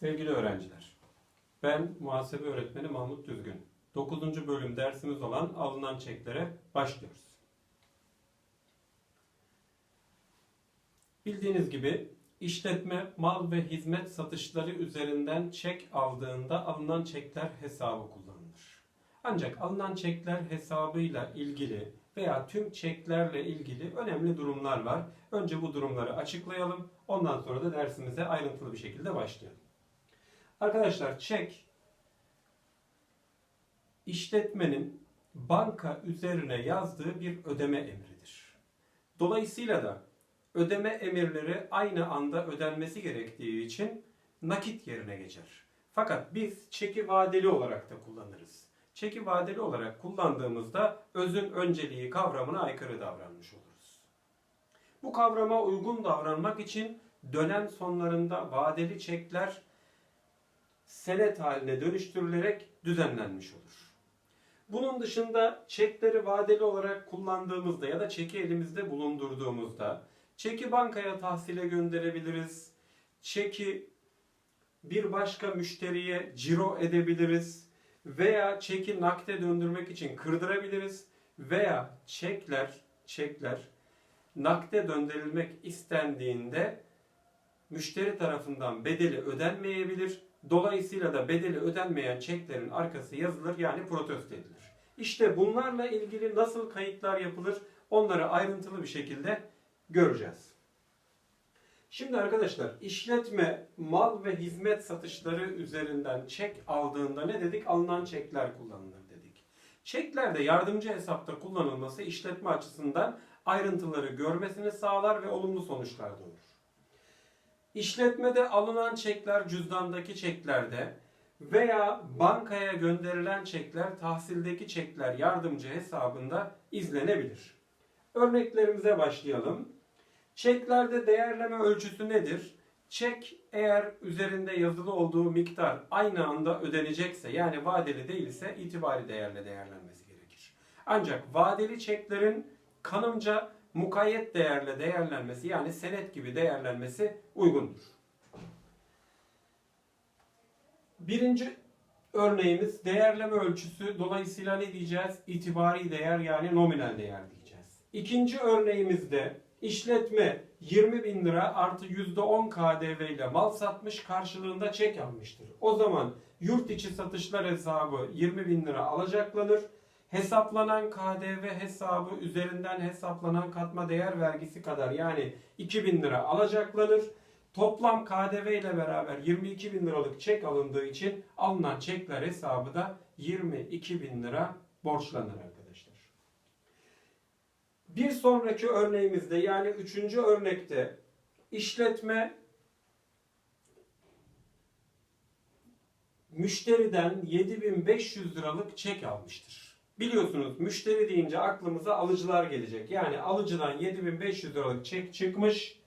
Sevgili öğrenciler, ben muhasebe öğretmeni Mahmut Düzgün. 9. bölüm dersimiz olan alınan çeklere başlıyoruz. Bildiğiniz gibi işletme mal ve hizmet satışları üzerinden çek aldığında alınan çekler hesabı kullanılır. Ancak alınan çekler hesabıyla ilgili veya tüm çeklerle ilgili önemli durumlar var. Önce bu durumları açıklayalım. Ondan sonra da dersimize ayrıntılı bir şekilde başlayalım. Arkadaşlar çek işletmenin banka üzerine yazdığı bir ödeme emridir. Dolayısıyla da ödeme emirleri aynı anda ödenmesi gerektiği için nakit yerine geçer. Fakat biz çeki vadeli olarak da kullanırız. Çeki vadeli olarak kullandığımızda özün önceliği kavramına aykırı davranmış oluruz. Bu kavrama uygun davranmak için dönem sonlarında vadeli çekler senet haline dönüştürülerek düzenlenmiş olur. Bunun dışında çekleri vadeli olarak kullandığımızda ya da çeki elimizde bulundurduğumuzda çeki bankaya tahsile gönderebiliriz. Çeki bir başka müşteriye ciro edebiliriz veya çeki nakde döndürmek için kırdırabiliriz veya çekler çekler nakde döndürülmek istendiğinde müşteri tarafından bedeli ödenmeyebilir. Dolayısıyla da bedeli ödenmeyen çeklerin arkası yazılır yani protesto edilir. İşte bunlarla ilgili nasıl kayıtlar yapılır onları ayrıntılı bir şekilde göreceğiz. Şimdi arkadaşlar işletme mal ve hizmet satışları üzerinden çek aldığında ne dedik? Alınan çekler kullanılır dedik. Çeklerde yardımcı hesapta kullanılması işletme açısından ayrıntıları görmesini sağlar ve olumlu sonuçlar doğurur. İşletmede alınan çekler cüzdandaki çeklerde veya bankaya gönderilen çekler tahsildeki çekler yardımcı hesabında izlenebilir. Örneklerimize başlayalım. Çeklerde değerleme ölçüsü nedir? Çek eğer üzerinde yazılı olduğu miktar aynı anda ödenecekse yani vadeli değilse itibari değerle değerlenmesi gerekir. Ancak vadeli çeklerin kanımca mukayyet değerle değerlenmesi yani senet gibi değerlenmesi uygundur. Birinci örneğimiz değerleme ölçüsü. Dolayısıyla ne diyeceğiz? İtibari değer yani nominal değer diyeceğiz. İkinci örneğimizde işletme 20 bin lira artı %10 KDV ile mal satmış karşılığında çek almıştır. O zaman yurt içi satışlar hesabı 20 bin lira alacaklanır. Hesaplanan KDV hesabı üzerinden hesaplanan katma değer vergisi kadar yani 2000 lira alacaklanır. Toplam KDV ile beraber 22 bin liralık çek alındığı için alınan çekler hesabı da 22 bin lira borçlanır arkadaşlar. Bir sonraki örneğimizde yani üçüncü örnekte işletme müşteriden 7500 liralık çek almıştır. Biliyorsunuz müşteri deyince aklımıza alıcılar gelecek. Yani alıcıdan 7500 liralık çek çıkmış.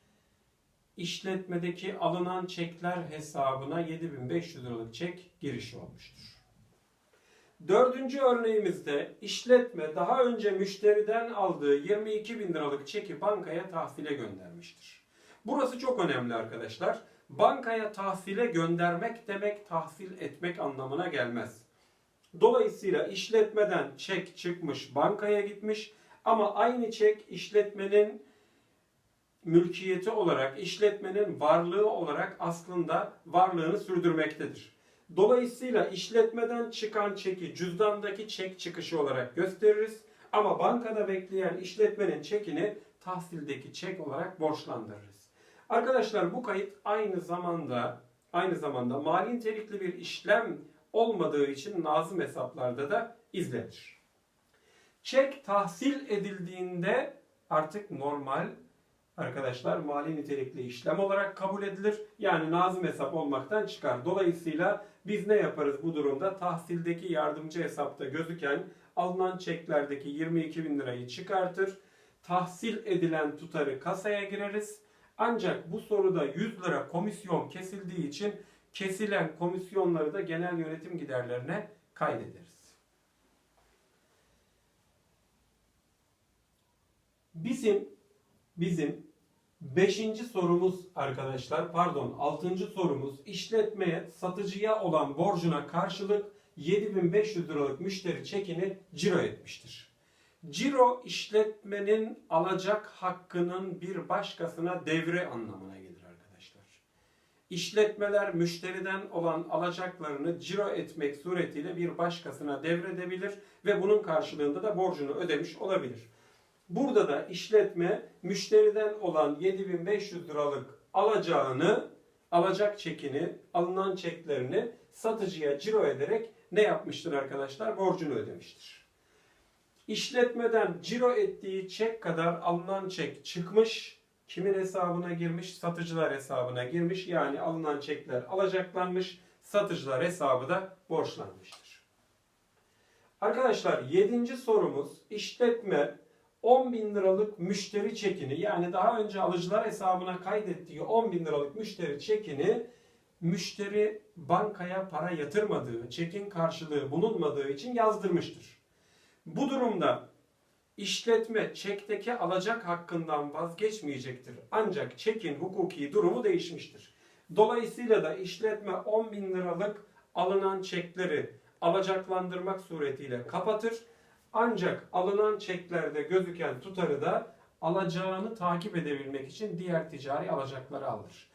İşletmedeki alınan çekler hesabına 7500 liralık çek giriş olmuştur. Dördüncü örneğimizde işletme daha önce müşteriden aldığı 22 bin liralık çeki bankaya tahsile göndermiştir. Burası çok önemli arkadaşlar. Bankaya tahsile göndermek demek tahsil etmek anlamına gelmez. Dolayısıyla işletmeden çek çıkmış bankaya gitmiş ama aynı çek işletmenin mülkiyeti olarak, işletmenin varlığı olarak aslında varlığını sürdürmektedir. Dolayısıyla işletmeden çıkan çeki cüzdandaki çek çıkışı olarak gösteririz. Ama bankada bekleyen işletmenin çekini tahsildeki çek olarak borçlandırırız. Arkadaşlar bu kayıt aynı zamanda aynı zamanda mali nitelikli bir işlem olmadığı için nazım hesaplarda da izlenir. Çek tahsil edildiğinde artık normal arkadaşlar mali nitelikli işlem olarak kabul edilir. Yani nazım hesap olmaktan çıkar. Dolayısıyla biz ne yaparız bu durumda? Tahsildeki yardımcı hesapta gözüken alınan çeklerdeki 22 bin lirayı çıkartır. Tahsil edilen tutarı kasaya gireriz. Ancak bu soruda 100 lira komisyon kesildiği için kesilen komisyonları da genel yönetim giderlerine kaydederiz. Bizim bizim Beşinci sorumuz arkadaşlar, pardon altıncı sorumuz işletmeye satıcıya olan borcuna karşılık 7500 liralık müşteri çekini ciro etmiştir. Ciro işletmenin alacak hakkının bir başkasına devre anlamına gelir. İşletmeler müşteriden olan alacaklarını ciro etmek suretiyle bir başkasına devredebilir ve bunun karşılığında da borcunu ödemiş olabilir. Burada da işletme müşteriden olan 7500 liralık alacağını, alacak çekini, alınan çeklerini satıcıya ciro ederek ne yapmıştır arkadaşlar? Borcunu ödemiştir. İşletmeden ciro ettiği çek kadar alınan çek çıkmış, kimin hesabına girmiş? Satıcılar hesabına girmiş. Yani alınan çekler alacaklanmış, satıcılar hesabı da borçlanmıştır. Arkadaşlar 7. sorumuz işletme 10 bin liralık müşteri çekini yani daha önce alıcılar hesabına kaydettiği 10 bin liralık müşteri çekini müşteri bankaya para yatırmadığı, çekin karşılığı bulunmadığı için yazdırmıştır. Bu durumda işletme çekteki alacak hakkından vazgeçmeyecektir. Ancak çekin hukuki durumu değişmiştir. Dolayısıyla da işletme 10 bin liralık alınan çekleri alacaklandırmak suretiyle kapatır. Ancak alınan çeklerde gözüken tutarı da alacağını takip edebilmek için diğer ticari alacakları alır.